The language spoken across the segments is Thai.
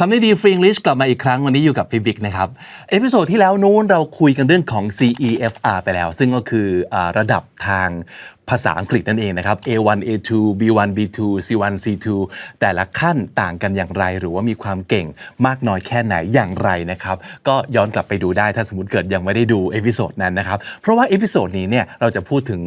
คำนี้ดีฟรีนลิชกลับมาอีกครั้งวันนี้อยู่กับฟิวิกนะครับ เอพิโซดที่แล้วนู้นเราคุยกันเรื่องของ CEFR ไปแล้ว ซึ่งก็คืออระดับทาง ภาษาอังกฤษนั่นเองนะครับ A1 A2 B1 B2 C1 C2 แต่ละขั้นต่างกันอย่างไร หรือว่ามีความเก่งมากน้อยแค่ไหนอย่างไรนะครับ ก็ย้อนกลับไปดูได้ถ้าสมมติเกิดยังไม่ได้ดูเอพิโซดนั้นนะครับ เพราะว่าเอพิโซดนี้เนี่ยเราจะพูดถึง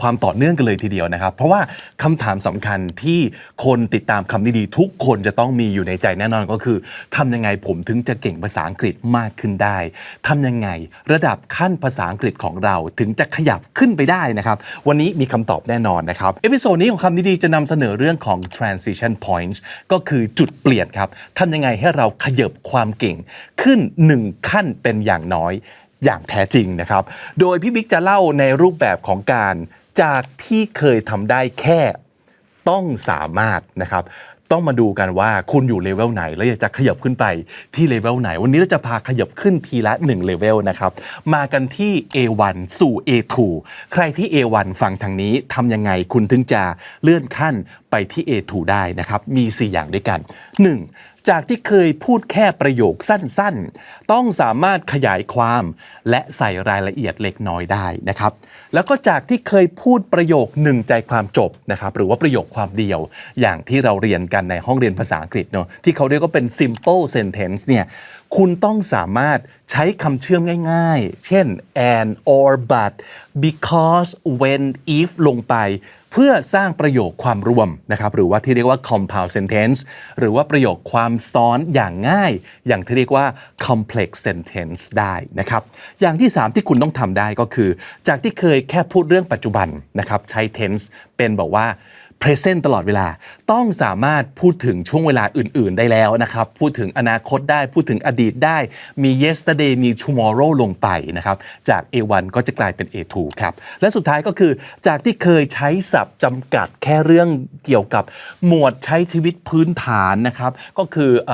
ความต่อเนื่องกันเลยทีเดียวนะครับ เพราะว่าคำถามสำคัญที่คนติดตามคำนี้ดีทุกคนจะต้องมีอยู่ในใจแน่นอนก็คือทำยังไงผมถึงจะเก่งภาษาอังกฤษมากขึ้นได้ทำยังไงระดับขั้นภาษาอังกฤษของเราถึงจะขยับขึ้นไปได้นะครับ วันนี้มีคำตอบแน่นอนนะครับเอพิโซดนี้ของคำนี้ดีจะนำเสนอเรื่องของ transition points ก็คือจุดเปลี่ยนครับทำยังไงให้เราขยบความเก่ง ขึ้นหนึ่งขั้นเป็นอย่างน้อยอย่างแท้จริงนะครับ โดยพี่บิ๊กจะเล่าในรูปแบบของการจากที่เคยทำได้แค่ต้องสามารถนะครับ ต้องมาดูกันว่าคุณอยู่เลเวลไหน แล้วอยากจะขยับขึ้นไปที่เลเวลไหน วันนี้เราจะพาขยับขึ้นทีละ1เลเวลนะครับมากันที่ A1 สู่ A2 ใครที่ A1 ฟังทางนี้ทำยังไงคุณถึงจะเลื่อนขั้นไปที่ A2 ได้นะครับมี 4 อย่างด้วยกัน 1. จากที่เคยพูดแค่ประโยคสั้นๆ ต้องสามารถขยายความและใส่รายละเอียดเล็กน้อยได้นะครับ แล้วก็จากที่เคยพูดประโยคหนึ่งใจความจบนะครับหรือว่าประโยคความเดียว อย่างที่เราเรียนกันในห้องเรียนภาษาอังกฤษเนาะที่เขาเรียกว่าเป็น simple sentence เนี่ยคุณต้องสามารถใช้คำเชื่อมง่ายๆ เช่น and or but because when if ลงไป เพื่อสร้างประโยคความรวมนะครับหรือว่าที่เรียกว่า compound sentence หรือว่าประโยคความซ้อนอย่างง่าย อย่างที่เรียกว่า complex sentence ได้นะครับอย่างที่ 3 ที่คุณต้องทำได้ก็คือ จากที่เคยแค่พูดเรื่องปัจจุบันนะครับใช้ tense เป็นบอกว่า present ตลอดเวลา ต้องสามารถพูดถึงช่วงเวลาอื่น ๆ ได้แล้วนะครับ พูดถึงอนาคตได้ พูดถึงอดีตได้ มี yesterday มี tomorrow ลงไปนะครับ จาก A1 ก็จะกลายเป็น A2 ครับ และสุดท้ายก็คือจากที่เคยใช้ศัพท์จำกัดแค่เรื่องเกี่ยวกับหมวดใช้ชีวิตพื้นฐานนะครับ ก็คืออ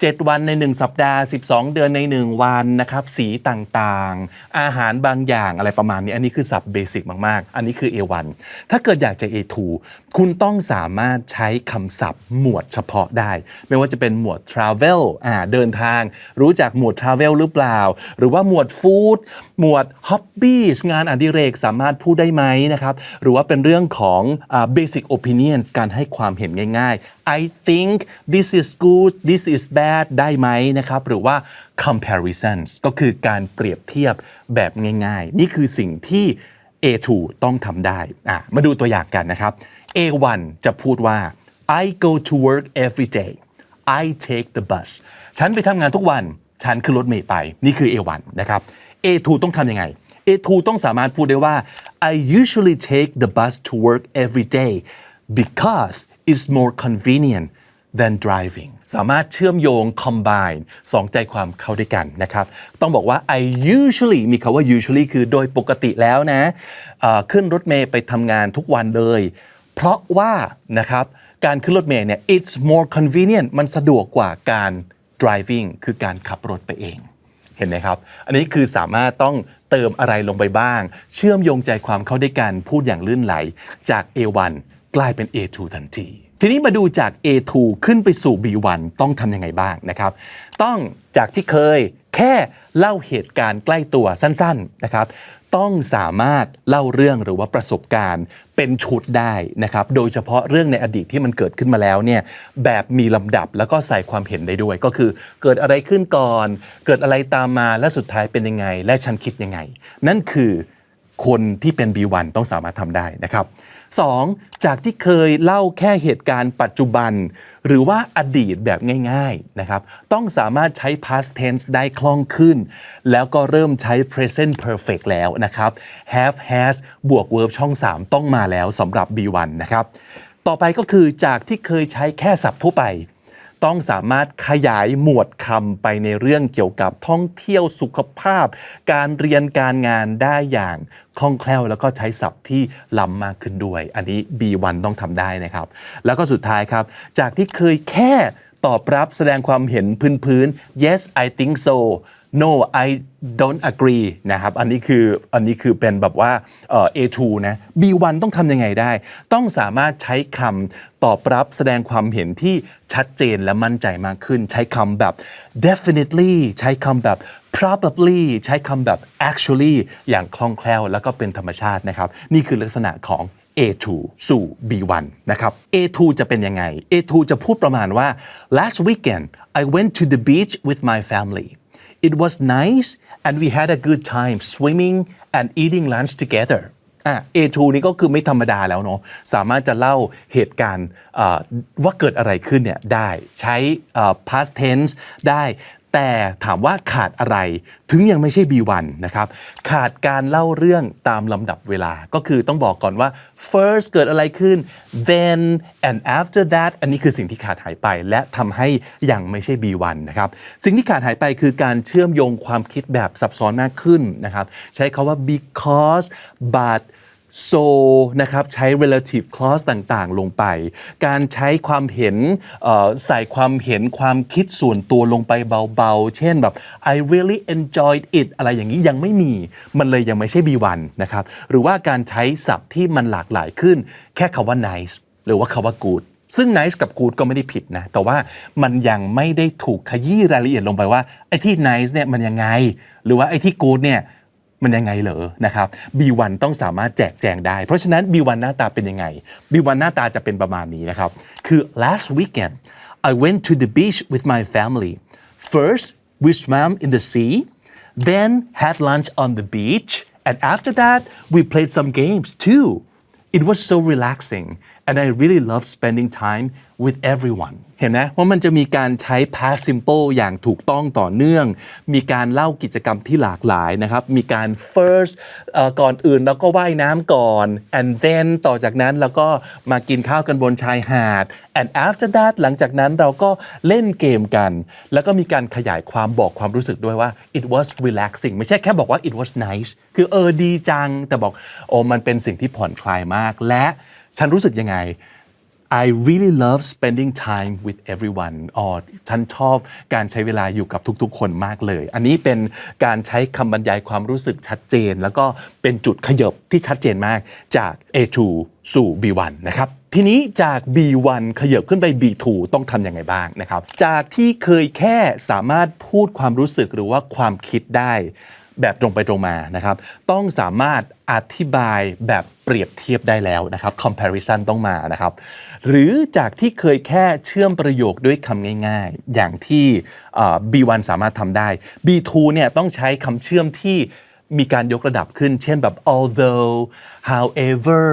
7 วันใน 1 สัปดาห์ 12 เดือนใน 1 วันนะครับ สีต่างๆ อาหารบางอย่างอะไรประมาณนี้ อันนี้คือศัพท์เบสิกมากๆ อันนี้คือ A1 ถ้าเกิดอยากจะ A2 คุณต้องสามารถใช้คำศัพท์หมวดเฉพาะได้ ไม่ว่าจะเป็นหมวด travel อ่าเดินทาง รู้จักหมวด travel หรือเปล่า หรือว่าหมวด food หมวด hobbies งานอดิเรกสามารถพูดได้ไหมนะครับ หรือว่าเป็นเรื่องของอ่า basic opinions การให้ความเห็นง่าย ๆ I think this is good this is bad ได้ไหมนะครับ หรือว่า comparisons ก็คือการเปรียบเทียบแบบง่ายๆ นี่คือสิ่งที่ A2 ต้องทำได้อะมาดูตัวอย่างกันนะครับ A1 จะพูดว่า I go to work every day I take the bus ฉันไปทำงานทุกวัน ฉันขึ้นรถเมล์ไป นี่คือ A1 นะครับ A2 ต้องทำยังไง A2 ต้องสามารถพูดได้ว่า I usually take the bus to work every day because is more convenient than driving สามารถเชื่อมโยง combine สองใจความเข้าด้วยกันนะครับ ต้องบอกว่า I usually มีคาว่า usually คือโดยปกติแล้วนะเอ่อขึ้นรถเมย์ไปทำงานทุกวันเลย เพราะว่านะครับการขึ้นรถเมย์เนี่ย it's more convenient มันสะดวกกว่าการ driving คือการขับรถไปเอง เห็นไหมครับ อันนี้คือสามารถต้องเติมอะไรลงไปบ้าง เชื่อมโยงใจความเข้าด้วยกัน พูดอย่างลื่นไหลจาก A1 กลายเป็น A2 ทันที ทีนี้มาดูจาก A2 ขึ้นไปสู่ B1 ต้องทำยังไงบ้างนะครับ ต้องจากที่เคยแค่เล่าเหตุการณ์ใกล้ตัวสั้นๆนะครับ ต้องสามารถเล่าเรื่องหรือว่าประสบการณ์เป็นชุดได้นะครับ โดยเฉพาะเรื่องในอดีตที่มันเกิดขึ้นมาแล้วเนี่ยแบบมีลำดับแล้วก็ใส่ความเห็นได้ด้วย ก็คือเกิดอะไรขึ้นก่อน เกิดอะไรตามมาและสุดท้ายเป็นยังไง และฉันคิดยังไง นั่นคือคนที่เป็น B1 ต้องสามารถทำได้นะครับ 2. จากที่เคยเล่าแค่เหตุการณ์ปัจจุบัน หรือว่าอดีตแบบง่ายๆนะครับต้องสามารถใช้ past tense ได้คล่องขึ้น แล้วก็เริ่มใช้ present perfect แล้วนะครับ have has บวก verb ช่อง 3 ต้องมาแล้วสำหรับ B1 นะครับต่อไปก็คือจากที่เคยใช้แค่ศัพท์ทั่วไปต้องสามารถขยายหมวดคำไปในเรื่องเกี่ยวกับท่องเที่ยวสุขภาพ การเรียนการงานได้อย่าง คล่องแคล่ว แล้วก็ใช้ศัพท์ที่ล้ำมากขึ้นด้วย อันนี้ B1 ต้องทำได้นะครับ แล้วก็สุดท้ายครับ จากที่เคยแค่ตอบรับแสดงความเห็นพื้นๆ yes I think so no I don't agree นะครับ อันนี้คืออันนี้คือเป็นแบบว่า A2 นะ B1 ต้องทำยังไงได้ ต้องสามารถใช้คำตอบรับแสดงความเห็นที่ชัดเจนและมั่นใจมากขึ้น ใช้คำแบบ definitely ใช้คำแบบ probably ใช้คำแบบ actually อย่างคล่องแคล่ว แล้วก็เป็นธรรมชาตินะครับ นี่คือลักษณะของ A2 สู่ B1 นะครับ A2 จะเป็นยังไง A2 จะพูดประมาณว่า last weekend I went to the beach with my family it was nice and we had a good time swimming and eating lunch together อะ A2 นี่ก็คือไม่ธรรมดาแล้วเนาะสามารถจะเล่าเหตุการณ์ว่าเกิดอะไรขึ้นเนี่ยได้ใช้ past tense ได้ แต่ถามว่าขาดอะไรถึงยังไม่ใช่ B1 นะครับ ขาดการเล่าเรื่องตามลำดับเวลาก็คือต้องบอกก่อนว่า first เกิดอะไรขึ้น then and after that อันนี้คือสิ่งที่ขาดหายไป และทำให้ยังไม่ใช่ B1 นะครับ สิ่งที่ขาดหายไปคือการเชื่อมโยงความคิดแบบซับซ้อนมากขึ้นนะครับ ใช้คาว่า because but so นะครับใช้ relative clause ต่างๆ ลงไป การใช้ความเห็นใส่ความเห็นความคิดส่วนตัวลงไปเบาๆ เช่นแบบ I really enjoyed it อะไรอย่างนี้ยังไม่มี มันเลยยังไม่ใช่ B1 นะครับ หรือว่าการใช้ศัพท์ที่มันหลากหลายขึ้น แค่คาว่า nice หรือว่าคาว่า good ซึ่ง nice กับ good ก็ไม่ได้ผิดนะ แต่ว่ามันยังไม่ได้ถูกขยี้รายละเอียดลงไปว่าไอ้ที่ nice เนี่ยมันยังไง หรือว่าไอ้ที่ good เนี่ย มันยังไงเหรอนะครับ B1 ต้องสามารถแจกแจงได้ เพราะฉะนั้น B1 หน้าตาเป็นยังไง B1 หน้าตาจะเป็นประมาณนี้นะครับ คือ last weekend I went to the beach with my family first we swam in the sea then had lunch on the beach and after that we played some games too it was so relaxing and I really love spending time with everyone เห็นไหมว่ามันจะมีการใช้ past simple อย่างถูกต้องต่อเนื่อง มีการเล่ากิจกรรมที่หลากหลายนะครับ มีการ first ก่อนอื่นเราก็ว่ายน้ำก่อน and then ต่อจากนั้นเราก็มากินข้าวกันบนชายหาด and after that หลังจากนั้นเราก็เล่นเกมกัน แล้วก็มีการขยายความบอกความรู้สึกด้วยว่า it was relaxing ไม่ใช่แค่บอกว่า it was nice คือเออดีจัง แต่บอกโอ้มันเป็นสิ่งที่ผ่อนคลายมาก และฉันรู้สึกยังไง I really love spending time with everyone อ๋อฉันชอบการใช้เวลาอยู่กับทุกๆ คนมากเลย อันนี้เป็นการใช้คำบรรยายความรู้สึกชัดเจน แล้วก็เป็นจุดขยบที่ชัดเจนมากจาก A2 สู่ B1 นะครับทีนี้จาก B1 ขยับขึ้นไป B2 ต้องทำยังไงบ้างนะครับ จากที่เคยแค่สามารถพูดความรู้สึกหรือว่าความคิดได้ แบบตรงไปตรงมานะครับ ต้องสามารถอธิบายแบบเปรียบเทียบได้แล้วนะครับ comparison ต้องมานะครับ หรือจากที่เคยแค่เชื่อมประโยคด้วยคำง่ายๆ อย่างที่ B1 สามารถทำได้ B2 เนี่ยต้องใช้คำเชื่อมที่ มีการยกระดับขึ้น เช่นแบบ although however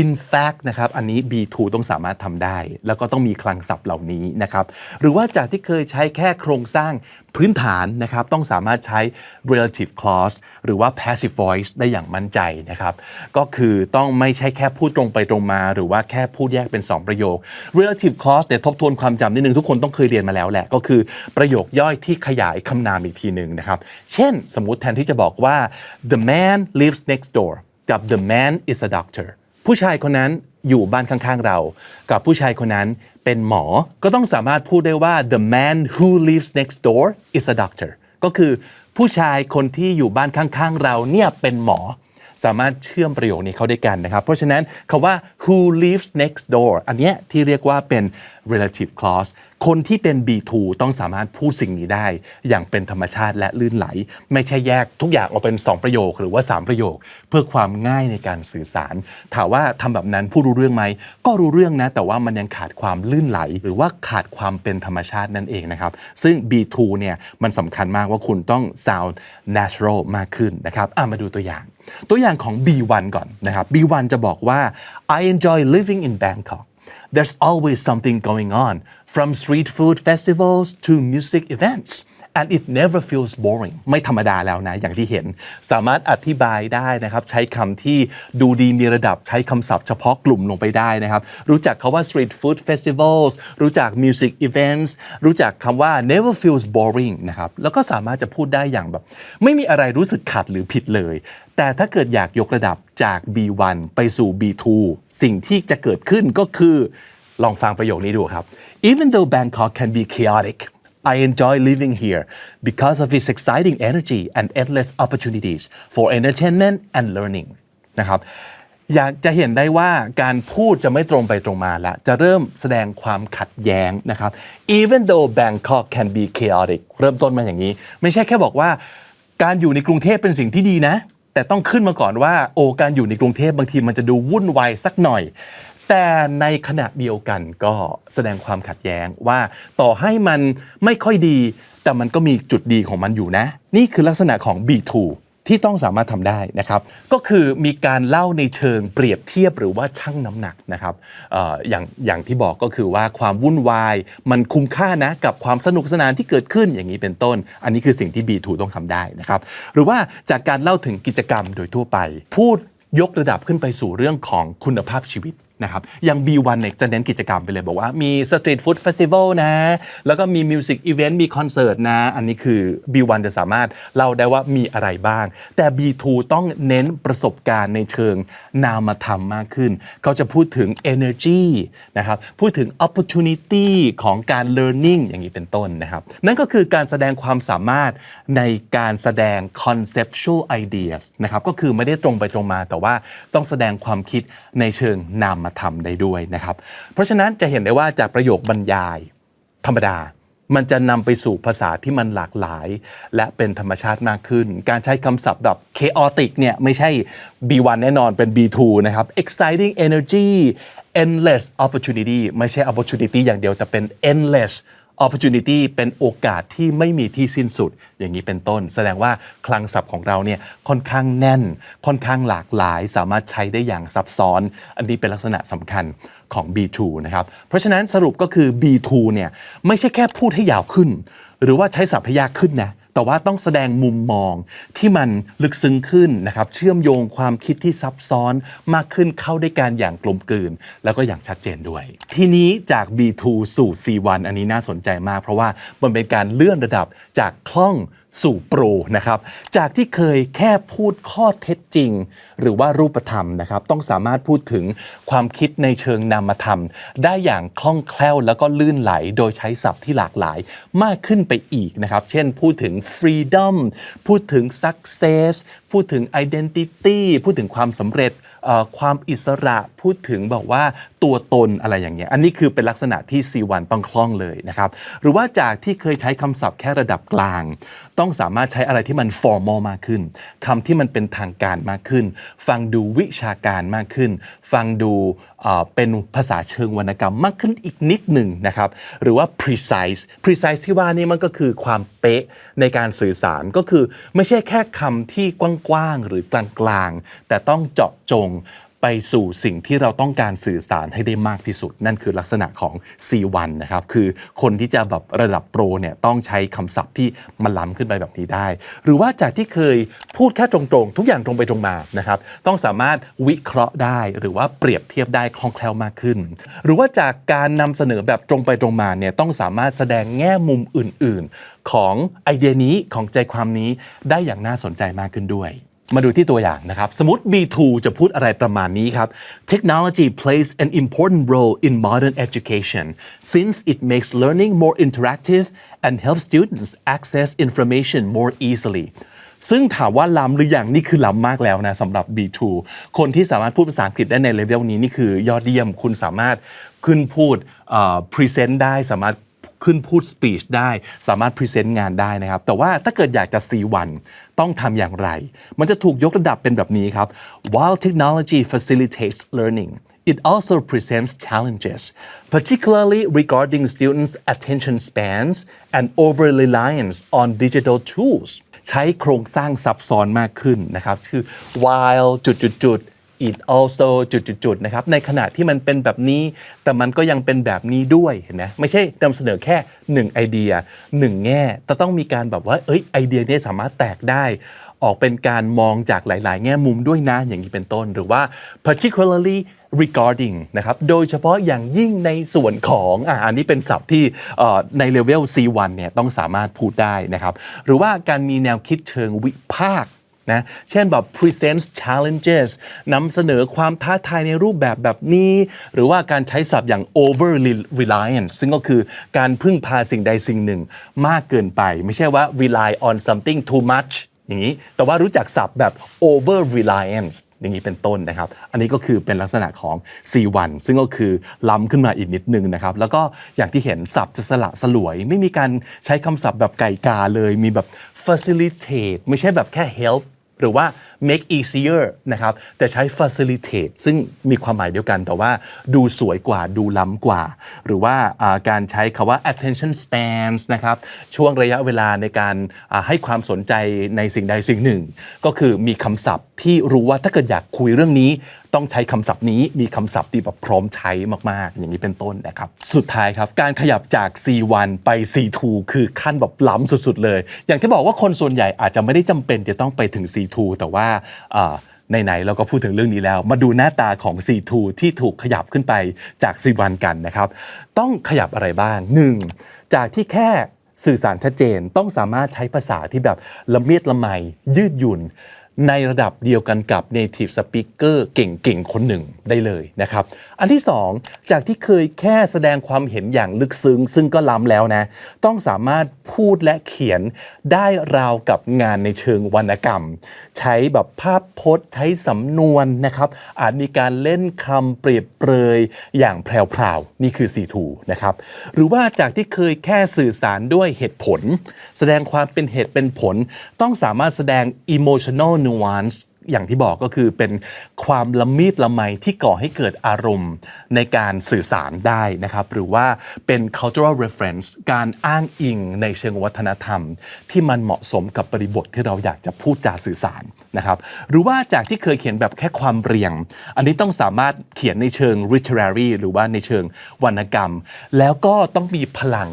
in fact นะครับ อันนี้ B2 ต้องสามารถทำได้ แล้วก็ต้องมีคลังศัพท์เหล่านี้นะครับ หรือว่าจากที่เคยใช้แค่โครงสร้างพื้นฐานนะครับ ต้องสามารถใช้ relative clause หรือว่า passive voice ได้อย่างมั่นใจนะครับ ก็คือต้องไม่ใช่แค่พูดตรงไปตรงมา หรือว่าแค่พูดแยกเป็น 2 ประโยค relative clause เนี่ยทบทวนความจำนิดนึง ทุกคนต้องเคยเรียนมาแล้วแหละ ก็คือประโยคย่อยที่ขยายคำนามอีกทีหนึ่งนะครับ เช่น สมมติแทนที่จะบอกว่า the man lives next door กับ the man is a doctor ผู้ชายคนนั้นอยู่บ้านข้างๆเรา กับผู้ชายคนนั้นเป็นหมอ ก็ต้องสามารถพูดได้ว่า the man who lives next door is a doctor ก็คือผู้ชายคนที่อยู่บ้านข้างๆเราเนี่ยเป็นหมอ สามารถเชื่อมประโยคนี้เข้าด้วยกันนะครับ เพราะฉะนั้นคาว่า who lives next door อันเนี้ยที่เรียกว่าเป็น relative clause คนที่เป็น B2 ต้องสามารถพูดสิ่งนี้ได้ อย่างเป็นธรรมชาติและลื่นไหล ไม่ใช่แยกทุกอย่างออกเป็น 2 ประโยคหรือว่า 3 ประโยค เพื่อความง่ายในการสื่อสาร ถามว่าทำแบบนั้นผู้รู้เรื่องไหม ก็รู้เรื่องนะ แต่ว่ามันยังขาดความลื่นไหล หรือว่าขาดความเป็นธรรมชาตินั่นเองนะครับ ซึ่ง B2 เนี่ยมันสำคัญมากว่าคุณต้อง sound natural มากขึ้นนะครับมาดูตัวอย่าง ตัวอย่างของ B1 ก่อนนะครับ B1 จะบอกว่า I enjoy living in Bangkok there's always something going on from street food festivals to music events and it never feels boring ไม่ธรรมดาแล้วนะ อย่างที่เห็น สามารถอธิบายได้นะครับ ใช้คำที่ดูดีมีระดับ ใช้คำศัพท์เฉพาะกลุ่มลงไปได้นะครับ รู้จักคาว่า street food festivals รู้จัก music events รู้จักคำว่า never feels boring นะครับ แล้วก็สามารถจะพูดได้อย่างแบบ ไม่มีอะไรรู้สึกขัดหรือผิดเลย แต่ถ้าเกิดอยากยกระดับจาก B1 ไปสู่ B2 สิ่งที่จะเกิดขึ้นก็คือ ลองฟังประโยคนี้ดูครับ even though Bangkok can be chaotic I enjoy living here because of its exciting energy and endless opportunities for entertainment and learning นะครับอยากจะเห็นได้ว่าการพูดจะไม่ตรงไปตรงมาแล้วจะเริ่มแสดงความขัดแย้งนะครับ even though Bangkok can be chaotic เริ่มต้นมาอย่างนี้ ไม่ใช่แค่บอกว่า การอยู่ในกรุงเทพเป็นสิ่งที่ดีนะ แต่ต้องขึ้นมาก่อนว่า โอการอยู่ในกรุงเทพบางทีมันจะดูวุ่นวายสักหน่อย แต่ในขณะเดียวกันก็แสดงความขัดแย้งว่าต่อให้มันไม่ค่อยดี แต่มันก็มีจุดดีของมันอยู่นะ นี่คือลักษณะของ B2 ที่ต้องสามารถทำได้นะครับ ก็คือมีการเล่าในเชิงเปรียบเทียบหรือว่าชั่งน้ำหนักนะครับอออย่างอย่างที่บอกก็คือว่าความวุ่นวาย มันคุ้มค่านะกับความสนุกสนานที่เกิดขึ้นอย่างนี้เป็นต้น อันนี้คือสิ่งที่ B2 ต้องทำได้นะครับ หรือว่าจากการเล่าถึงกิจกรรมโดยทั่วไป พูดยกระดับขึ้นไปสู่เรื่องของคุณภาพชีวิต นะครับอย่าง B1 เนี่ยจะเน้นกิจกรรมไปเลยบอกว่ามีสตรีทฟู้ดเฟสติวัลนะ แล้วก็มีมิวสิกอีเวนต์มีคอนเสิร์ตนะ อันนี้คือ B1 จะสามารถเล่าได้ว่ามีอะไรบ้าง แต่ B2 ต้องเน้นประสบการณ์ในเชิงนามธรรมมากขึ้น เขาจะพูดถึง energy นะครับพูดถึง opportunity ของการ learning อย่างนี้เป็นต้นนะครับ นั่นก็คือการแสดงความสามารถในการแสดง conceptual ideas นะครับก็คือไม่ได้ตรงไปตรงมาแต่ว่าต้องแสดงความคิดในเชิงนามมาทำได้ด้วยนะครับ เพราะฉะนั้นจะเห็นได้ว่าจากประโยคบรรยายธรรมดา มันจะนำไปสู่ภาษาที่มันหลากหลาย และเป็นธรรมชาติมากขึ้น การใช้คำศัพท์แบบ chaotic เนี่ยไม่ใช่ B1 แน่นอนเป็น B2 นะครับ exciting energy endless opportunity ไม่ใช่ opportunity อย่างเดียวแต่เป็น endless opportunity เป็นโอกาสที่ไม่มีที่สิ้นสุด อย่างนี้เป็นต้น แสดงว่าคลังศัพท์ของเราเนี่ยค่อนข้างแน่น ค่อนข้างหลากหลาย สามารถใช้ได้อย่างซับซ้อน อันนี้เป็นลักษณะสำคัญของ B2 นะครับ เพราะฉะนั้นสรุปก็คือ B2 เนี่ยไม่ใช่แค่พูดให้ยาวขึ้น หรือว่าใช้ศัพท์ให้ยากขึ้นนะ แต่ว่าต้องแสดงมุมมองที่มันลึกซึ้งขึ้นนะครับ เชื่อมโยงความคิดที่ซับซ้อนมากขึ้นเข้าด้วยกันอย่างกลมกลืน แล้วก็อย่างชัดเจนด้วย ทีนี้จาก B2 สู่ C1 อันนี้น่าสนใจมาก เพราะว่ามันเป็นการเลื่อนระดับจากคล่อง สู่โปรนะครับ จากที่เคยแค่พูดข้อเท็จจริง หรือว่ารูปธรรมนะครับ ต้องสามารถพูดถึงความคิดในเชิงนามธรรม ได้อย่างคล่องแคล่วแล้วก็ลื่นไหล โดยใช้ศัพท์ที่หลากหลายมากขึ้นไปอีกนะครับ เช่นพูดถึง freedom พูดถึง success พูดถึง identity พูดถึงความสำเร็จ ความอิสระพูดถึงบอกว่าตัวตนอะไรอย่างเงี้ยอันนี้คือเป็นลักษณะที่ C1 ต้องคล่องเลยนะครับ หรือว่าจากที่เคยใช้คำศัพท์แค่ระดับกลาง ต้องสามารถใช้อะไรที่มันฟอร์มอลมากขึ้นคำที่มันเป็นทางการมากขึ้น ฟังดูวิชาการมากขึ้น ฟังดู เป็นภาษาเชิงวรรณกรรมมากขึ้นอีกนิดหนึ่งนะครับ หรือว่า precise precise ที่ว่านี่มันก็คือความเป๊ะในการสื่อสารก็คือไม่ใช่แค่คำที่กว้างๆหรือกลางๆ แต่ต้องเจาะจง ไปสู่สิ่งที่เราต้องการสื่อสารให้ได้มากที่สุด นั่นคือลักษณะของ C1 นะครับ คือคนที่จะแบบระดับโปรเนี่ยต้องใช้คำศัพท์ที่มันล้ำขึ้นไปแบบนี้ได้ หรือว่าจากที่เคยพูดแค่ตรงๆ ทุกอย่างตรงไปตรงมานะครับ ต้องสามารถวิเคราะห์ได้ หรือว่าเปรียบเทียบได้คล่องแคล่วมากขึ้น หรือว่าจากการนำเสนอแบบตรงไปตรงมาเนี่ยต้องสามารถแสดงแง่มุมอื่น ๆ ของไอเดียนี้ของใจความนี้ได้อย่างน่าสนใจมากขึ้นด้วย มาดูที่ตัวอย่างนะครับ สมมติ B2 จะพูดอะไรประมาณนี้ครับ Technology plays an important role in modern education since it makes learning more interactive and helps students access information more easily ซึ่งถามว่าล้ำหรือยังนี่คือล้ำมากแล้วนะสำหรับ B2 คนที่สามารถพูดภาษาอังกฤษได้ในเลเวลนี้นี่คือยอดเยี่ยมคุณสามารถขึ้นพูดพรีเซนต์ได้สามารถ ขึ้นพูด speech ได้สามารถ present งานได้นะครับ แต่ว่าถ้าเกิดอยากจะ C1 ต้องทำอย่างไร มันจะถูกยกระดับเป็นแบบนี้ครับ while technology facilitates learning it also presents challenges particularly regarding students attention spans and over reliance on digital tools ใช้โครงสร้างซับซ้อนมากขึ้นนะครับ คือ while จุดๆ ๆ it also จุดๆนะครับในขณะที่มันเป็นแบบนี้ แต่มันก็ยังเป็นแบบนี้ด้วยเห็นไหมไม่ใช่นำเสนอแค่หนึ่งไอเดียหนึ่งแง่แต่ต้องมีการแบบว่าเอ้ยไอเดียนี้สามารถแตกได้ออกเป็นการมองจากหลาย ๆ แง่มุมด้วยนะอย่างนี้เป็นต้น หรือว่า particularly regarding นะครับโดยเฉพาะอย่างยิ่งในส่วนของอ่าอันนี้เป็นศัพท์ที่ในเลเวล C1 เนี่ยต้องสามารถพูดได้นะครับ หรือว่าการมีแนวคิดเชิงวิพากษ์ นะเช่นแบบ presents challenges นำเสนอความท้าทายในรูปแบบแบบนี้ หรือว่าการใช้ศัพท์อย่าง over reliance ซึ่งก็คือการพึ่งพาสิ่งใดสิ่งหนึ่งมากเกินไป ไม่ใช่ว่า rely on something too much อย่างนี้ แต่ว่ารู้จักศัพท์แบบ over reliance อย่างนี้เป็นต้นนะครับ อันนี้ก็คือเป็นลักษณะของ C1 ซึ่งก็คือล้ำขึ้นมาอีกนิดนึงนะครับ แล้วก็อย่างที่เห็นศัพท์จะสละสลวย ไม่มีการใช้คำศัพท์แบบไก่กาเลย มีแบบ facilitate ไม่ใช่แบบแค่ help หรือว่า make easier นะครับ แต่ใช้ facilitate ซึ่งมีความหมายเดียวกัน แต่ว่าดูสวยกว่าดูล้ำกว่า หรือว่าการใช้คำว่า attention spans นะครับ ช่วงระยะเวลาในการให้ความสนใจในสิ่งใดสิ่งหนึ่ง ก็คือมีคำศัพท์ที่รู้ว่าถ้าเกิดอยากคุยเรื่องนี้ ต้องใช้คำศัพท์นี้มีคำศัพท์ที่แบบพร้อมใช้มากๆ อย่างนี้เป็นต้นนะครับ สุดท้ายครับ การขยับจาก C1 ไป C2 คือขั้นแบบล้ำสุดๆเลย อย่างที่บอกว่าคนส่วนใหญ่อาจจะไม่ได้จำเป็นจะต้องไปถึง C2 แต่ว่าไหนๆเราก็พูดถึงเรื่องนี้แล้ว มาดูหน้าตาของ C2 ที่ถูกขยับขึ้นไปจาก C1 กันนะครับ ต้องขยับอะไรบ้าง 1. จากที่แค่สื่อสารชัดเจนต้องสามารถใช้ภาษาที่แบบละเมียดละไมยืดหยุ่น ในระดับเดียวกันกับ native speaker เก่งๆ คนหนึ่งได้เลยนะครับ อันที่ 2 จากที่เคยแค่แสดงความเห็นอย่างลึกซึ้ง ซึ่งก็ล้ำแล้วนะ ต้องสามารถพูดและเขียนได้ราวกับงานในเชิงวรรณกรรม ใช้แบบภาพพจน์ใช้สำนวนนะครับ อาจมีการเล่นคำเปรียบเปรยอย่างแพรวๆ นี่คือ C2 นะครับ หรือว่าจากที่เคยแค่สื่อสารด้วยเหตุผล แสดงความเป็นเหตุเป็นผล ต้องสามารถแสดง emotional nuance อย่างที่บอกก็คือเป็นความละมีดละไมที่ก่อให้เกิดอารมณ์ในการสื่อสารได้นะครับ หรือว่าเป็น cultural reference การอ้างอิงในเชิงวัฒนธรรม ที่มันเหมาะสมกับบริบทที่เราอยากจะพูดจาสื่อสารนะครับ หรือว่าจากที่เคยเขียนแบบแค่ความเรียง อันนี้ต้องสามารถเขียนในเชิง literary หรือว่าในเชิงวรรณกรรม แล้วก็ต้องมีพลัง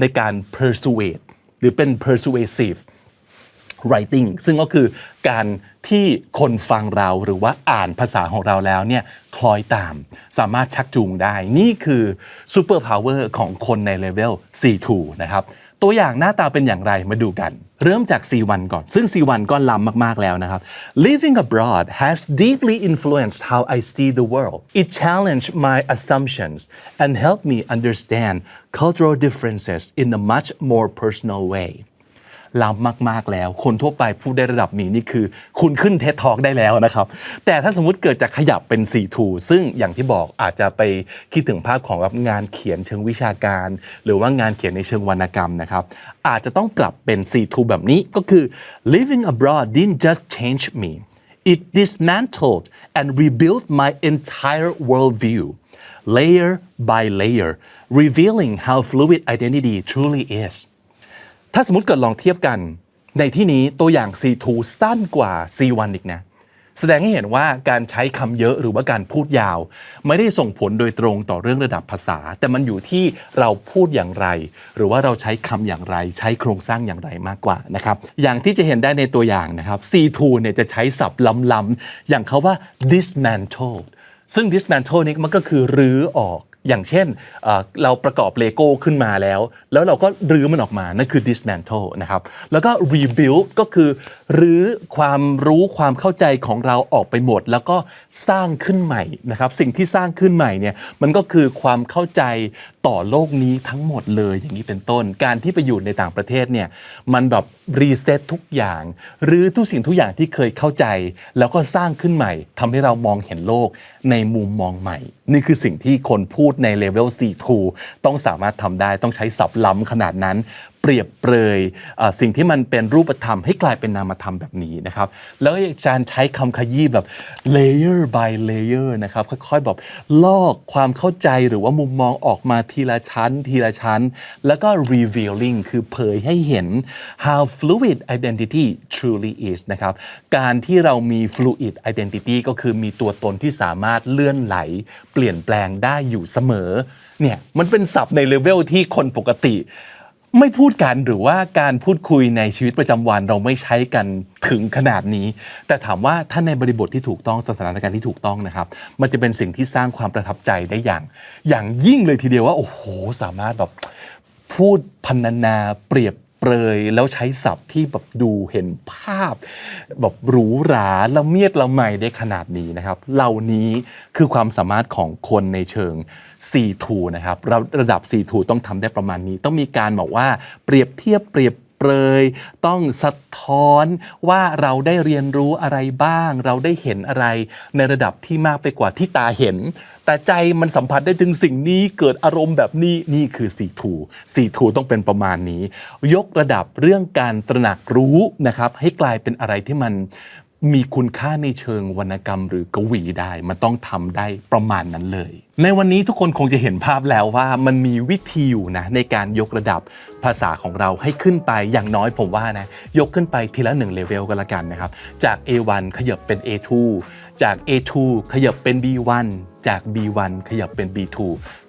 ในการ persuade หรือเป็น persuasive writing ซึ่งก็คือการที่คนฟังเราหรือว่าอ่านภาษาของเราแล้วเนี่ยคล้อยตาม สามารถชักจูงได้ นี่คือ super power ของคนในเลเวล C2 นะครับ ตัวอย่างหน้าตาเป็นอย่างไรมาดูกัน เริ่มจาก C1 ก่อน ซึ่ง C1 ก็ล้ำมาก ๆ แล้วนะครับ Living abroad has deeply influenced how I see the world. It challenged my assumptions and helped me understand cultural differences in a much more personal way. ล้ำมาก ๆ แล้ว คนทั่วไปพูดได้ระดับนี้นี่คือ คุณขึ้นเทสทอกได้แล้วนะครับ แต่ถ้าสมมติเกิดจะขยับเป็น C2 ซึ่งอย่างที่บอกอาจจะไปคิดถึงภาพของงานเขียนเชิงวิชาการ หรือว่างานเขียนในเชิงวรรณกรรมนะครับ อาจจะต้องปรับเป็น C2 แบบนี้ก็คือ living abroad didn't just change me it dismantled and rebuilt my entire worldview layer by layer revealing how fluid identity truly is ถ้าสมมติเกิดลองเทียบกัน ในที่นี้ตัวอย่าง C2 สั้นกว่า C1 อีกนะ แสดงให้เห็นว่าการใช้คำเยอะหรือว่าการพูดยาว ไม่ได้ส่งผลโดยตรงต่อเรื่องระดับภาษา แต่มันอยู่ที่เราพูดอย่างไร หรือว่าเราใช้คำอย่างไร ใช้โครงสร้างอย่างไรมากกว่านะครับอย่างที่จะเห็นได้ในตัวอย่างนะครับ C2 เนี่ยจะใช้ศัพท์ล้ำๆอย่างเขาว่า dismantle ซึ่ง dismantle นี้มันก็คือรื้อออก อย่างเช่นเเราประกอบเลโก้ขึ้นมาแล้ว แล้วเราก็รื้อมันออกมา นั่นคือ dismantle นะครับ แล้วก็ rebuild ก็คือรื้อความรู้ความเข้าใจของเราออกไปหมด แล้วก็สร้างขึ้นใหม่นะครับ สิ่งที่สร้างขึ้นใหม่เนี่ยมันก็คือความเข้าใจต่อโลกนี้ทั้งหมดเลยอย่างนี้เป็นต้น การที่ไปอยู่ในต่างประเทศเนี่ยมันแบบรีเซ็ตทุกอย่าง หรือทุกสิ่งทุกอย่างที่เคยเข้าใจ แล้วก็สร้างขึ้นใหม่ทำให้เรามองเห็นโลก ในมุมมองใหม่ นี่คือสิ่งที่คนพูดในเลเวล C2 ต้องสามารถทำได้ต้องใช้ศัพท์ล้ำขนาดนั้น เปรียบเปรยเอ่อสิ่งที่มันเป็นรูปธรรมให้กลายเป็นนามธรรมแบบนี้นะครับ แล้วอาจารย์ใช้คำขยี้แบบ layer by layer นะครับค่อยๆแบบลอกความเข้าใจหรือว่ามุมมองออกมาทีละชั้น ทีละชั้น แล้วก็ revealing คือเผยให้เห็น how fluid identity truly is นะครับ การที่เรามี fluid identity ก็คือมีตัวตนที่สามารถเลื่อนไหล เปลี่ยนแปลงได้อยู่เสมอเนี่ยมันเป็นศัพท์ในเลเวลที่คนปกติ ไม่พูดกันหรือว่าการพูดคุยในชีวิตประจำวันเราไม่ใช้กันถึงขนาดนี้ แต่ถามว่าถ้าในบริบทที่ถูกต้องสถานการณ์ที่ถูกต้องนะครับ มันจะเป็นสิ่งที่สร้างความประทับใจได้อย่าง อย่างยิ่งเลยทีเดียวว่า โอ้โห สามารถแบบพูดพันนานาเปรียบ ปรยแล้วใช้ศัพท์ที่แบบดูเห็นภาพแบบหรูหราละเมียดละไมได้ขนาดนี้นะครับ เหล่านี้คือความสามารถของคนในเชิง C2 นะครับราระดับ C2 ต้องทำได้ประมาณนี้ ต้องมีการบอกว่าเปรียบเทียบเปรียบ เปรย ต้องสะท้อนว่าเราได้เรียนรู้อะไรบ้าง เราได้เห็นอะไรในระดับที่มากไปกว่าที่ตาเห็น แต่ใจมันสัมผัสได้ถึงสิ่งนี้เกิดอารมณ์แบบนี้นี่คือสีถูสีถูต้องเป็นประมาณนี้ ยกระดับเรื่องการตระหนักรู้นะครับให้กลายเป็นอะไรที่มัน มีคุณค่าในเชิงวรรณกรรม หรือกวีได้ มันต้องทำได้ประมาณนั้นเลย ในวันนี้ทุกคนคงจะเห็นภาพแล้วว่ามันมีวิธีอยู่นะในการยกระดับภาษาของเราให้ขึ้นไปอย่างน้อยผมว่านะยกขึ้นไปทีละหนึ่งเลเวลก็แล้วกันนะครับ จาก A1 ขยับเป็น A2 จาก A2 ขยับเป็น B1 จาก B1 ขยับเป็น B2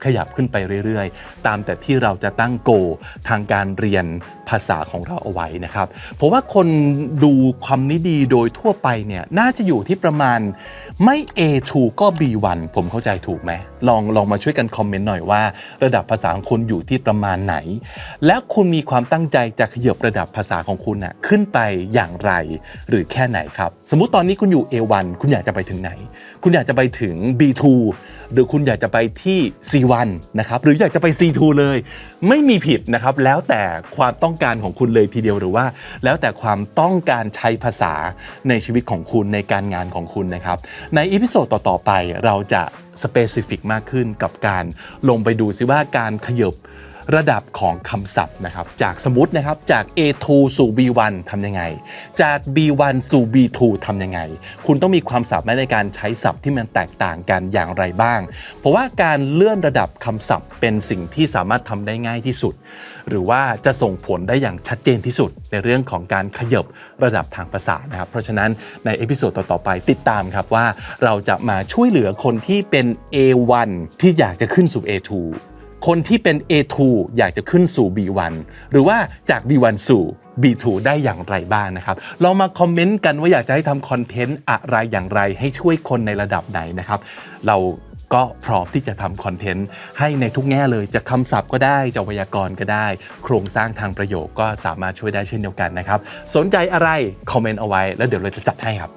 ขยับขึ้นไปเรื่อยๆ ตามแต่ที่เราจะตั้งโก ทางการเรียนภาษาของเราเอาไว้นะครับเพราะว่าคนดูความนี้ดีโดยทั่วไปเนี่ยน่าจะอยู่ที่ประมาณไม่ A2 ก็ B1 ผมเข้าใจถูกไหมลองลองมาช่วยกันคอมเมนต์หน่อยว่า ระดับภาษาของคุณอยู่ที่ประมาณไหน และคุณมีความตั้งใจจะขยับระดับภาษาของคุณน่ะขึ้นไปอย่างไร หรือแค่ไหนครับ สมมุติตอนนี้คุณอยู่ A1 คุณอยากจะไปถึงไหน คุณอยากจะไปถึง B2 หรือคุณอยากจะไปที่ C1 นะครับหรืออยากจะไป C2 เลย ไม่มีผิดนะครับแล้วแต่ความต้องการของคุณเลยทีเดียวหรือว่า แล้วแต่ความต้องการใช้ภาษาในชีวิตของคุณในการงานของคุณนะครับในอีพิโซดต่อ ๆ ไปเราจะสเปซิฟิกมากขึ้นกับการลงไปดูซิว่าการขยบ ระดับของคำศัพท์นะครับจากสมมตินะครับจาก A2 สู่ B1 ทำยังไง จาก B1 สู่ B2 ทำยังไง คุณต้องมีความสามารถในการใช้ศัพท์ที่มันแตกต่างกันอย่างไรบ้าง เพราะว่าการเลื่อนระดับคำศัพท์ เป็นสิ่งที่สามารถทำได้ง่ายที่สุด หรือว่าจะส่งผลได้อย่างชัดเจนที่สุด ในเรื่องของการขยบระดับทางภาษานะครับเพราะฉะนั้นในเอพิโซดต่อๆไปติดตามครับว่าเราจะมาช่วยเหลือคนที่เป็น A1 ที่อยากจะขึ้นสู่ A2 คนที่เป็น A2 อยากจะขึ้นสู่ B1 หรือว่าจาก B1 สู่ B2 ได้อย่างไรบ้างนะครับ ลองมาคอมเมนต์กันว่าอยากจะให้ทำคอนเทนต์อะไรอย่างไร ให้ช่วยคนในระดับไหนนะครับ เราก็พร้อมที่จะทำคอนเทนต์ให้ในทุกแง่เลยจะคำศัพท์ก็ได้จะวยากรณ์ก็ได้ โครงสร้างทางประโยคก็สามารถช่วยได้เช่นเดียวกันนะครับ สนใจอะไร คอมเมนต์เอาไว้ แล้วเดี๋ยวเราจะจัดให้ครับ